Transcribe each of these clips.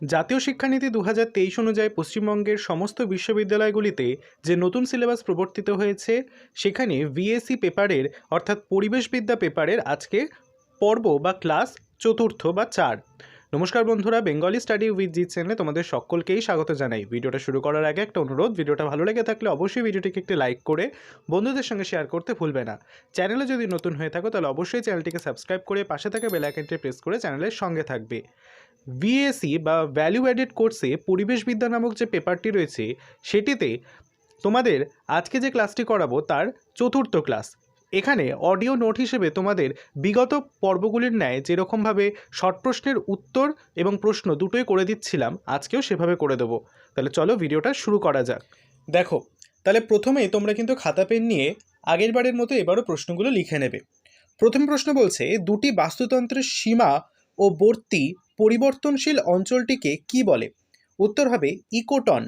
জাতীয় শিক্ষানীতি দু হাজার তেইশ অনুযায়ী পশ্চিমবঙ্গের সমস্ত বিশ্ববিদ্যালয়গুলিতে যে নতুন সিলেবাস প্রবর্তিত হয়েছে, সেখানে ভিএসসি পেপারের, অর্থাৎ পরিবেশবিদ্যা পেপারের আজকে পর্ব বা ক্লাস চতুর্থ বা চার। নমস্কার বন্ধুরা, বেঙ্গলি স্টাডি উইথ জি চ্যানেলে তোমাদের সকলকেই স্বাগত জানাই। ভিডিওটা শুরু করার আগে একটা অনুরোধ, ভিডিওটা ভালো লেগে থাকলে অবশ্যই ভিডিওটিকে একটি লাইক করে বন্ধুদের সঙ্গে শেয়ার করতে ভুলবে না। চ্যানেলে যদি নতুন হয়ে থাকো, তাহলে অবশ্যই চ্যানেলটিকে সাবস্ক্রাইব করে পাশে থাকা বেল আইকনটি প্রেস করে চ্যানেলের সঙ্গে থাকবে। ভিএসি বা ভ্যালু অ্যাডেড কোর্সে পরিবেশবিদ্যা নামক যে পেপারটি রয়েছে, সেটিতে তোমাদের আজকে যে ক্লাসটি করাবো তার চতুর্থ ক্লাস এখানে অডিও নোট হিসেবে তোমাদের বিগত পর্বগুলির ন্যায় যেরকমভাবে শর্ট প্রশ্নের উত্তর এবং প্রশ্ন দুটোই করে দিচ্ছিলাম, আজকেও সেভাবে করে দেবো। তাহলে চলো ভিডিওটা শুরু করা যাক। দেখো, তাহলে প্রথমে তোমরা কিন্তু খাতা পেন নিয়ে আগের বারের মতো এবারও প্রশ্নগুলো লিখে নেবে। প্রথম প্রশ্ন বলছে, দুটি বাস্তুতন্ত্রের সীমা ও বর্তি পরিবর্তনশীল অঞ্চলটিকে কি বলে? উত্তর হবে ইকোটন।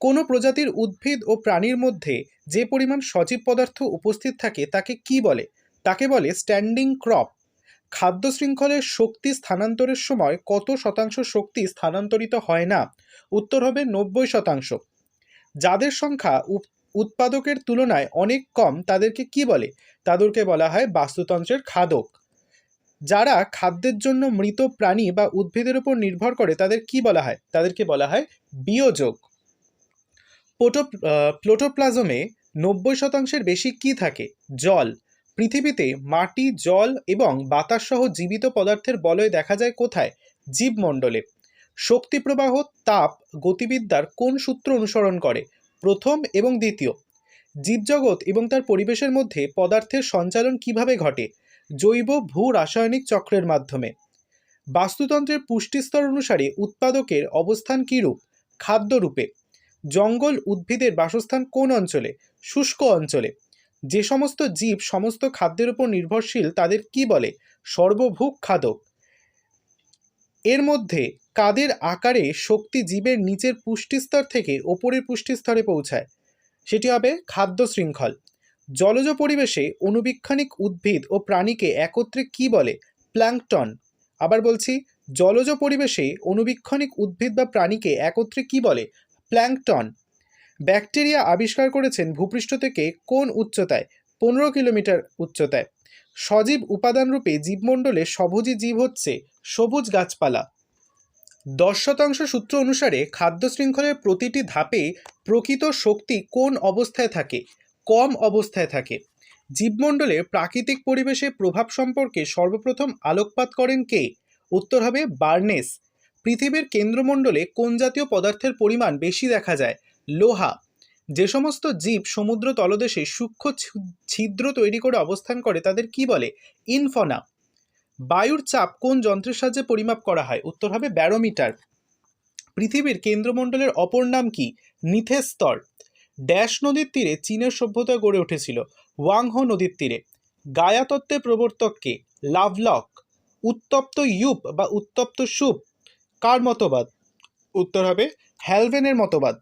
কোনো প্রজাতির উদ্ভিদ ও প্রাণীর মধ্যে যে পরিমাণ সজীব পদার্থ উপস্থিত থাকে তাকে কি বলে? তাকে বলে স্ট্যান্ডিং ক্রপ। খাদ্য শৃঙ্খলের শক্তি স্থানান্তরের সময় কত শতাংশ শক্তি স্থানান্তরিত হয় না? উত্তর হবে নব্বই শতাংশ। যাদের সংখ্যা উৎপাদকের তুলনায় অনেক কম তাদেরকে কি বলে? তাদেরকে বলা হয় বাস্তুতন্ত্রের খাদক। যারা খাদ্যের জন্য মৃত প্রাণী বা উদ্ভিদের উপর নির্ভর করে, তাদের কি বলা হয়? তাদেরকে বলা হয় বিয়োজক। পোটো প্লোটোপ্লাজমে নব্বই শতাংশের বেশি কি থাকে? জল। পৃথিবীতে মাটি, জল এবং বাতাস সহ জীবিত পদার্থের বলয় দেখা যায় কোথায়? জীবমণ্ডলে। শক্তি প্রবাহ তাপ, গতিবিদ্যার কোন সূত্র অনুসরণ করে? প্রথম এবং দ্বিতীয়। জীবজগৎ এবং তার পরিবেশের মধ্যে পদার্থের সঞ্চালন কীভাবে ঘটে? জৈব ভূ রাসায়নিক চক্রের মাধ্যমে। বাস্তুতন্ত্রের পুষ্টিস্তর অনুসারে উৎপাদকের অবস্থান কীরূপ? খাদ্যরূপে। জঙ্গল উদ্ভিদের বাসস্থান কোন অঞ্চলে? শুষ্ক অঞ্চলে। যে সমস্ত জীব সমস্ত খাদ্যের উপর নির্ভরশীল, তাদের কি বলে? সর্বভূক খাদক। এর মধ্যে কাদের আকারে শক্তি জীবের নিচের পুষ্টিস্তর থেকে ওপরের পুষ্টিস্তরে পৌঁছায়? সেটি হবে খাদ্য শৃঙ্খল। জলজ পরিবেশে অনুবীক্ষণিক উদ্ভিদ ও প্রাণীকে একত্রে কি বলে? প্ল্যাঙ্কটন আবার বলছি, জলজ পরিবেশে অনুবীক্ষণিক উদ্ভিদ বা প্রাণীকে একত্রে কি বলে? প্ল্যাঙ্কটন ব্যাকটেরিয়া আবিষ্কার করেছেন ভূপৃষ্ঠ থেকে কোন উচ্চতায়? পনেরো কিলোমিটার উচ্চতায়। সজীব উপাদানরূপে জীবমণ্ডলে সবুজী জীব হচ্ছে সবুজ গাছপালা। দশ শতাংশ সূত্র অনুসারে খাদ্য শৃঙ্খলের প্রতিটি ধাপে প্রকৃত শক্তি কোন অবস্থায় থাকে? কম অবস্থায় থাকে। জীবমণ্ডলে প্রাকৃতিক পরিবেশে প্রভাব সম্পর্কে সর্বপ্রথম আলোকপাত করেন কে? উত্তর হবে বার্নেস। পৃথিবীর কেন্দ্রমণ্ডলে কোন জাতীয় পদার্থের পরিমাণ বেশি দেখা যায়? লোহা। যে সমস্ত জীব সমুদ্র তলদেশে সূক্ষ্ম ছিদ্র তৈরি করে অবস্থান করে, তাদের কি বলে? ইনফনা। বায়ুর চাপ কোন যন্ত্রের সাহায্যে পরিমাপ করা হয়? উত্তর হবে ব্যারোমিটার। পৃথিবীর কেন্দ্রমণ্ডলের অপর নাম কি? নিথেস স্তর ড্যাশ নদীর তীরে চীনের সভ্যতা গড়ে উঠেছিল। ওয়াংহো নদীর তীরে। গায়া তত্ত্বের প্রবর্তককে লাভলক। উত্তপ্ত ইউপ বা উত্তপ্ত সুপ। কার মতবাদ? উত্তর হবে হ্যালভেনের মতবাদ।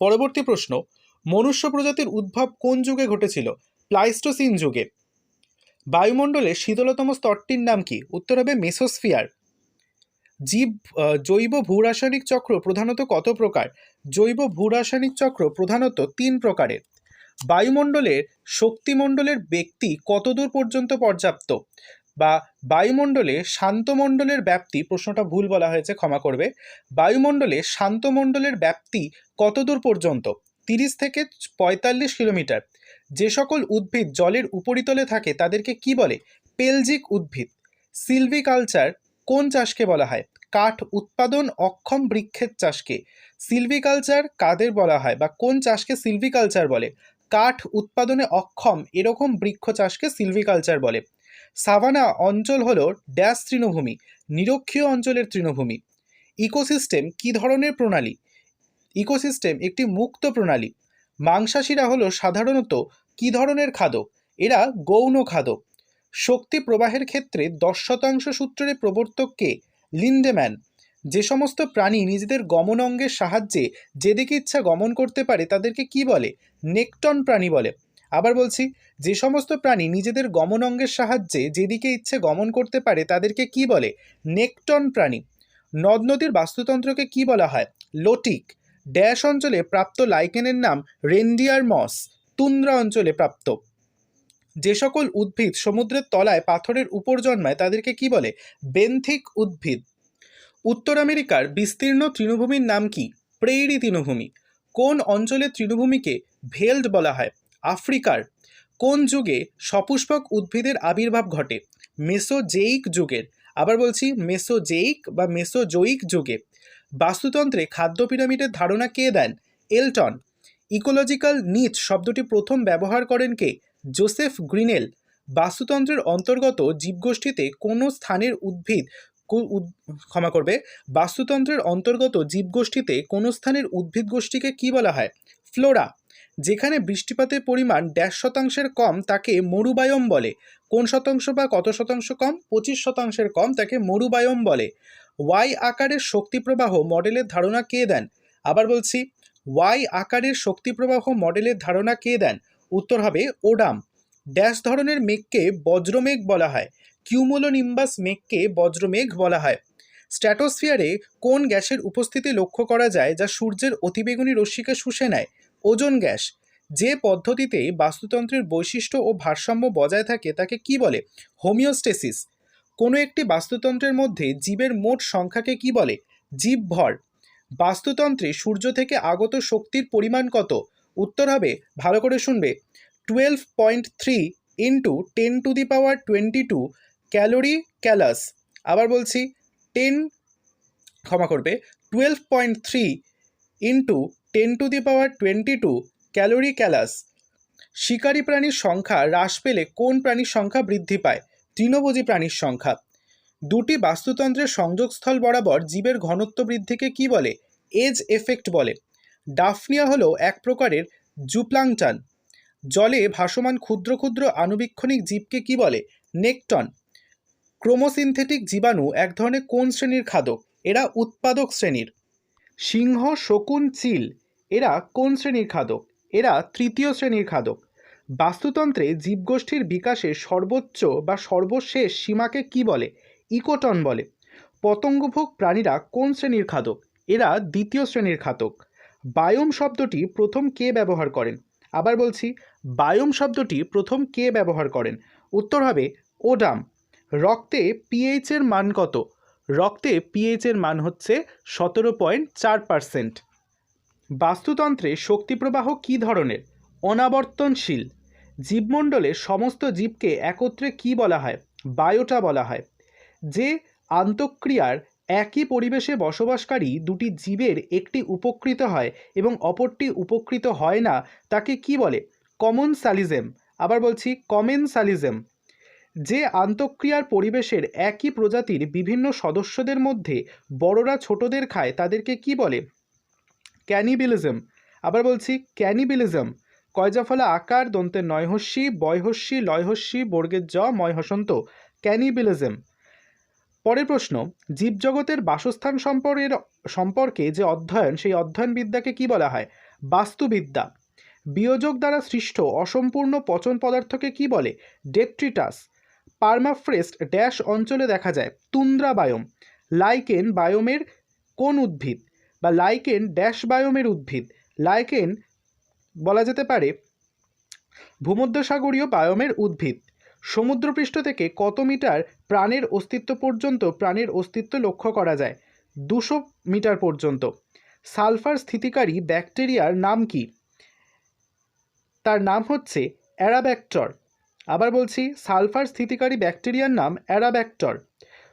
পরবর্তী প্রশ্ন, মনুষ্য প্রজাতির উদ্ভব কোন যুগে ঘটেছিল? প্লাইস্টোসিন যুগে। বায়ুমণ্ডলে শীতলতম স্তরটির নাম কি? উত্তর হবে মেসোস্ফিয়ার। জীব জৈব ভূরাসায়নিক চক্র প্রধানত কত প্রকার? জৈব ভূরাসায়নিক চক্র প্রধানত তিন প্রকারের। বায়ুমণ্ডলের শক্তিমণ্ডলের ব্যক্তি কতদূর পর্যন্ত পর্যাপ্ত? বা বায়ুমণ্ডলে শান্তমণ্ডলের ব্যাপ্তি, প্রশ্নটা ভুল বলা হয়েছে, ক্ষমা করবে। বায়ুমণ্ডলে শান্তমণ্ডলের ব্যাপ্তি কতদূর পর্যন্ত? তিরিশ থেকে পঁয়তাল্লিশ কিলোমিটার। যে সকল উদ্ভিদ জলের উপরিতলে থাকে, তাদেরকে কি বলে? পেলজিক উদ্ভিদ। সিলভিকালচার কোন চাষকে বলা হয়? কাঠ উৎপাদন অক্ষম বৃক্ষের চাষকে সিলভিকালচার কাদের বলা হয় বা কোন চাষকে সিলভিকালচার বলে? কাঠ উৎপাদনে অক্ষম এরকম বৃক্ষ চাষকে সিলভিকালচার বলে। সাভানা অঞ্চল হল ড্যাশ তৃণভূমি, নিরক্ষীয় অঞ্চলের তৃণভূমি। ইকোসিস্টেম কী ধরনের প্রণালী? ইকোসিস্টেম একটি মুক্ত প্রণালী। মাংসাশীরা হলো সাধারণত কী ধরনের খাদক? এরা গৌণ খাদক। শক্তি প্রবাহের ক্ষেত্রে দশ শতাংশ সূত্রের প্রবর্তককে লিন্ডেম্যান। যে সমস্ত প্রাণী নিজেদের গমন অঙ্গের সাহায্যে যেদিকে ইচ্ছা গমন করতে পারে, তাদেরকে কি বলে? নেকটন প্রাণী বলে। আবার বলছি, যে সমস্ত প্রাণী নিজেদের গমন অঙ্গের সাহায্যে যেদিকে ইচ্ছে গমন করতে পারে, তাদেরকে কি বলে? নেকটন প্রাণী। নদ নদীর বাস্তুতন্ত্রকে কি বলা হয়? লোটিক। ড্যাশ অঞ্চলে প্রাপ্ত লাইকেনের নাম রেন্ডিয়ার মস। তুন্দ্রা অঞ্চলে প্রাপ্ত। যে সকল উদ্ভিদ সমুদ্রের তলায় পাথরের উপর জন্মায়, তাদেরকে কি বলে? বেন্থিক উদ্ভিদ। উত্তর আমেরিকার বিস্তীর্ণ তৃণভূমির নাম কি? প্রেইরি তৃণভূমি। কোন অঞ্চলের তৃণভূমিকে ভেল্ড বলা হয়? আফ্রিকার। কোন যুগে সপুষ্পক উদ্ভিদের আবির্ভাব ঘটে? মেসোজেইক যুগের। আবার বলছি মেসোজেইক বা মেসোজোইক যুগে। বাস্তুতন্ত্রে খাদ্য পিরামিডের ধারণা কে দেন? এলটন। ইকোলজিক্যাল নিচ শব্দটি প্রথম ব্যবহার করেন কে? জোসেফ গ্রিনেল বাস্তুতন্ত্রের অন্তর্গত জীবগোষ্ঠীতে কোনো স্থানের উদ্ভিদ ক্ষমা করবে? বাস্তুতন্ত্রের অন্তর্গত জীবগোষ্ঠীতে কোনো স্থানের উদ্ভিদ গোষ্ঠীকে কী বলা হয়? ফ্লোরা, যেখানে বৃষ্টিপাতের পরিমাণ ড্যাশ শতাংশের কম তাকে মরুবায়ম বলে। কোন শতাংশ বা কত শতাংশ কম? পঁচিশ শতাংশের কম তাকে মরুবায়ম বলে। ওয়াই আকারের শক্তি প্রবাহ মডেলের ধারণা কে দেন? আবার বলছি, ওয়াই আকারের শক্তি প্রবাহ মডেলের ধারণা কে দেন? উত্তর হবে ওডাম। ড্যাশ ধরনের মেঘকে বজ্রমেঘ বলা হয়। কিউমোলোনিম্বাস মেঘকে বজ্রমেঘ বলা হয়। স্ট্র্যাটোস্ফিয়ারে কোন গ্যাসের উপস্থিতি লক্ষ্য করা যায় যা সূর্যের অতিবেগুনি রশ্মিকে শুষে নেয়? Ozone gas. যে পদ্ধতিতে বাস্তুতন্ত্রের বৈশিষ্ট্য ও ভারসাম্য বজায় থাকে তাকে কি বলে? হোমিওস্টেসিস। কোনো একটি বাস্তুতন্ত্রের মধ্যে জীবের মোট সংখ্যাকে কি বলে? জীবভর। বাস্তুতন্ত্রে সূর্য থেকে আগত শক্তির পরিমাণ কত? উত্তর হবে, ভালো করে শুনবে twelve point three into ten to the power twenty two calorie callus আবার বলছি টেন ক্ষমা করবে twelve point three into ten to the power twenty two calorie callus শিকারী প্রাণীর সংখ্যা হ্রাস পেলে কোন প্রাণীর সংখ্যা বৃদ্ধি পায়? তৃণভোজী প্রাণীর সংখ্যা। দুটি বাস্তুতন্ত্রের সংযোগস্থল বরাবর জীবের ঘনত্ব বৃদ্ধিকে কি বলে? এজ এফেক্ট বলে। ডাফনিয়া হলো এক প্রকারের জুপ্লাংটান। জলে ভাসমান ক্ষুদ্র ক্ষুদ্র আণুবীক্ষণিক জীবকে কি বলে? নেকটন। ক্রোমোসিনথেটিক জীবাণু এক ধরনের কোন শ্রেণির খাদক? এরা উৎপাদক শ্রেণির। সিংহ, শকুন, চিল, এরা কোন শ্রেণির খাদক? এরা তৃতীয় শ্রেণির খাদক। বাস্তুতন্ত্রে জীবগোষ্ঠীর বিকাশে সর্বোচ্চ বা সর্বশেষ সীমাকে কি বলে? ইকোটন বলে। পতঙ্গভোগ প্রাণীরা কোন শ্রেণির খাদক? এরা দ্বিতীয় শ্রেণির খাদক। বায়ুম শব্দটি প্রথম কে ব্যবহার করেন? আবার বলছি, বায়ুম শব্দটি প্রথম কে ব্যবহার করেন? উত্তর হবে ওডাম। রক্তে পিএইচ এর মান কত? রক্তে পিএইচ এর মান হচ্ছে সতেরো পয়েন্ট চার পার্সেন্ট। বাস্তুতন্ত্রে শক্তিপ্রবাহ কী ধরনের? অনাবর্তনশীল। জীবমণ্ডলে সমস্ত জীবকে একত্রে কি বলা হয়? বায়োটা বলা হয়। যে আন্তঃক্রিয়ার একই পরিবেশে বসবাসকারী দুটি জীবের একটি উপকৃত হয় এবং অপরটি উপকৃত হয় না, তাকে কি বলে? কমন সালিজেম আবার বলছি কমেন সালিজেম যে আন্তঃক্রিয়ার পরিবেশের একই প্রজাতির বিভিন্ন সদস্যদের মধ্যে বড়রা ছোটদের খায়, তাদেরকে কি বলে? ক্যানিবিলিজম। আবার বলছি, ক্যানিবিলিজম। কয়জাফলা আকার দন্তের নয়হস্যি, বয়হস্যি, লয়হস্যি বর্গের জ ময় হসন্ত ক্যানিবিলিজম। পরের প্রশ্ন, জীবজগতের বাসস্থান সম্পর্কের, সম্পর্কে যে অধ্যয়ন, সেই অধ্যয়ন বিদ্যাকে কি বলা হয়? বাস্তুবিদ্যা। বিয়োজক দ্বারা সৃষ্ট অসম্পূর্ণ পচন পদার্থকে কি বলে? ডেট্রিটাস। পার্মাফ্রেস্ট ড্যাশ অঞ্চলে দেখা যায় তুন্দ্রা বায়োম লাইকেন বায়োমের কোন উদ্ভিদ? বা লাইকেন ড্যাশ বায়োমের উদ্ভিদ। লাইকেন বলা যেতে পারে ভূমধ্যসাগরীয় বায়োমের উদ্ভিদ। সমুদ্রপৃষ্ঠ থেকে কত মিটার প্রাণের অস্তিত্ব পর্যন্ত প্রাণের অস্তিত্ব লক্ষ্য করা যায়? দুশো মিটার পর্যন্ত। সালফার স্থিতিকারী ব্যাকটেরিয়ার নাম কি? তার নাম হচ্ছে অ্যারাব্যাক্টর। আবার বলছি, সালফার স্থিতিকারী ব্যাকটেরিয়ার নাম অ্যারাব্যাক্টর।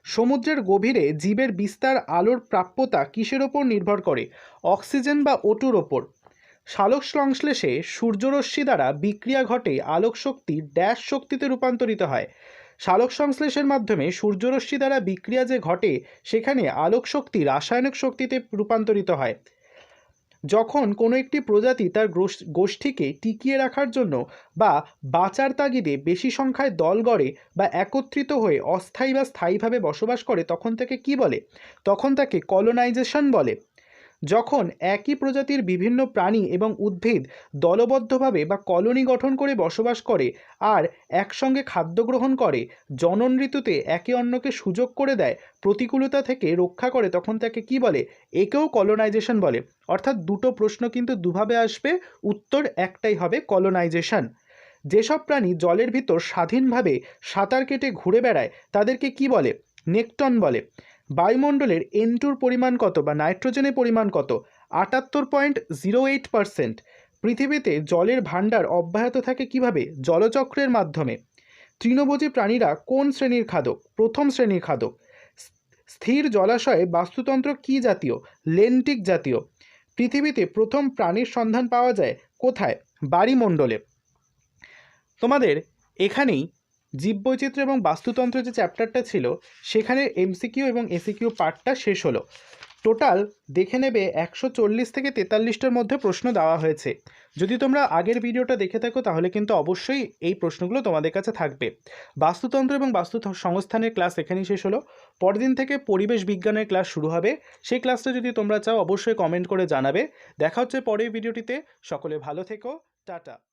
সমুদ্রের গভীরে জীবের বিস্তার আলোর প্রাপ্যতা কিসের ওপর নির্ভর করে? অক্সিজেন বা ওটুর ওপর। সালোক সংশ্লেষে সূর্যরশ্মি দ্বারা বিক্রিয়া ঘটে আলোক শক্তি ড্যাশ শক্তিতে রূপান্তরিত হয়। সালোক সংশ্লেষের মাধ্যমে সূর্যরশ্মি দ্বারা বিক্রিয়া যে ঘটে, সেখানে আলোক শক্তি রাসায়নিক শক্তিতে রূপান্তরিত হয়। যখন কোনো একটি প্রজাতি তার গোষ- গোষ্ঠীকে টিকিয়ে রাখার জন্য বা বাঁচার তাগিদে বেশি সংখ্যায় দল গড়ে বা একত্রিত হয়ে অস্থায়ী বা স্থায়ীভাবে বসবাস করে, তখন তাকে কি বলে? তখন তাকে কলোনাইজেশন বলে। যখন একই প্রজাতির বিভিন্ন প্রাণী এবং উদ্ভিদ দলবদ্ধভাবে বা কলোনি গঠন করে বসবাস করে আর একসঙ্গে খাদ্য গ্রহণ করে জনন ঋতুতে একে অন্যকে সুযোগ করে দেয়, প্রতিকূলতা থেকে রক্ষা করে, তখন তাকে কি বলে? একেও কলোনাইজেশন বলে। অর্থাৎ দুটো প্রশ্ন কিন্তু দুভাবে আসবে, উত্তর একটাই হবে কলোনাইজেশন যেসব প্রাণী জলের ভিতর স্বাধীনভাবে সাঁতার কেটে ঘুরে বেড়ায়, তাদেরকে কি বলে? নেকটন বলে। বায়ুমণ্ডলের এন্টুর পরিমাণ কত বা নাইট্রোজেনের পরিমাণ কত? আটাত্তর পয়েন্ট জিরো এইট পারসেন্ট। পৃথিবীতে জলের ভাণ্ডার অব্যাহত থাকে কীভাবে? জলচক্রের মাধ্যমে। তৃণভোজী প্রাণীরা কোন শ্রেণির খাদক? প্রথম শ্রেণির খাদক। স্থির জলাশয়ে বাস্তুতন্ত্র কী জাতীয়? লেন্টিক জাতীয়। পৃথিবীতে প্রথম প্রাণীর সন্ধান পাওয়া যায় কোথায়? বাড়িমণ্ডলে তোমাদের এখানেই জীববৈচিত্র্য এবং বাস্তুতন্ত্র যে চ্যাপ্টারটা ছিল সেখানে এমসিকিউ এবং এসিকিউ পার্টটা শেষ হলো। টোটাল দেখে নেবে একশো চল্লিশ থেকে তেতাল্লিশটার মধ্যে প্রশ্ন দেওয়া হয়েছে। যদি তোমরা আগের ভিডিওটা দেখে থাকো, তাহলে কিন্তু অবশ্যই এই প্রশ্নগুলো তোমাদের কাছে থাকবে। বাস্তুতন্ত্র এবং বাস্তু সংস্থানের ক্লাস এখানেই শেষ হলো। পরদিন থেকে পরিবেশ বিজ্ঞানের ক্লাস শুরু হবে। সেই ক্লাসটা যদি তোমরা চাও, অবশ্যই কমেন্ট করে জানাবে। দেখা হচ্ছে পরের ভিডিওটিতে। সকলে ভালো থেকো। টাটা।